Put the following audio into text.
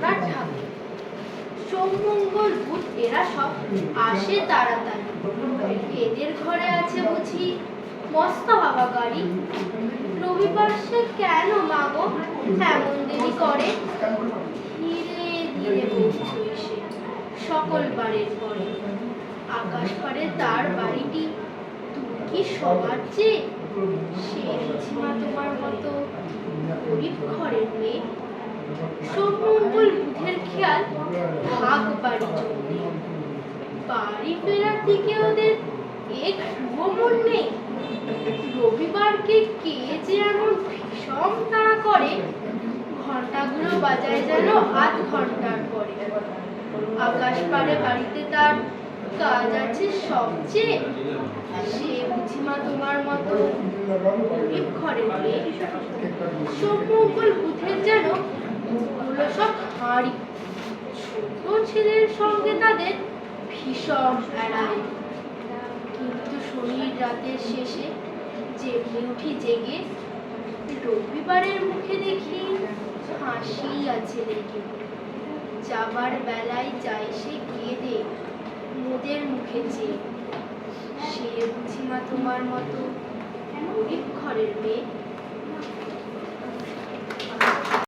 ঘটনার ঠাকুর সোমমঙ্গল বুধ এরা সব আসে তাড়াতাড়ি। এদের ঘরে আছে বুঝি মস্ত হাওয়া গাড়ি। রবিবার সে কেন মাগো? এমন দেরি করে? ধীরে ধীরে পৌঁছই সে সকল বাড়ির পরে। আকাশ পারে তার বাড়িটি তুমি কি সবার চেয়ে? সে বুঝিমা তোমার মতো গরিব ঘরের মেয়ে। সোমমঙ্গল বুধের খেয়াল ভাগ বাড়ি চলবে বাড়ি ফেরার দিকে ওদের একটুও মন নেই। রবিবারকে কে যে এমন ভীষণ তাড়া করে ঘন্টাগুলো বাজায় যেন আধ ঘণ্টার পরে। আকাশ পারে বাড়িতে তার কাজ আছে সবচেয়ে। সে বুঝিমা তোমার মতো গরিব মেয়ে। সোমমঙ্গল বুধের যেন মুখগুলো সব হাঁড়ি ছোট ছেলের সঙ্গে তাদের ভীষণ এড়ায় কিন্তু শনির রাতের শেষে জেগে উঠি জেগে, রবিবারের মুখে দেখি হাসি আছে লেগে। যাবার বেলায় যাই সে কেঁদে মোদের মুখে চেয়ে সে বুঝিমা তোমার মতো গরিব ঘরের মেয়ে।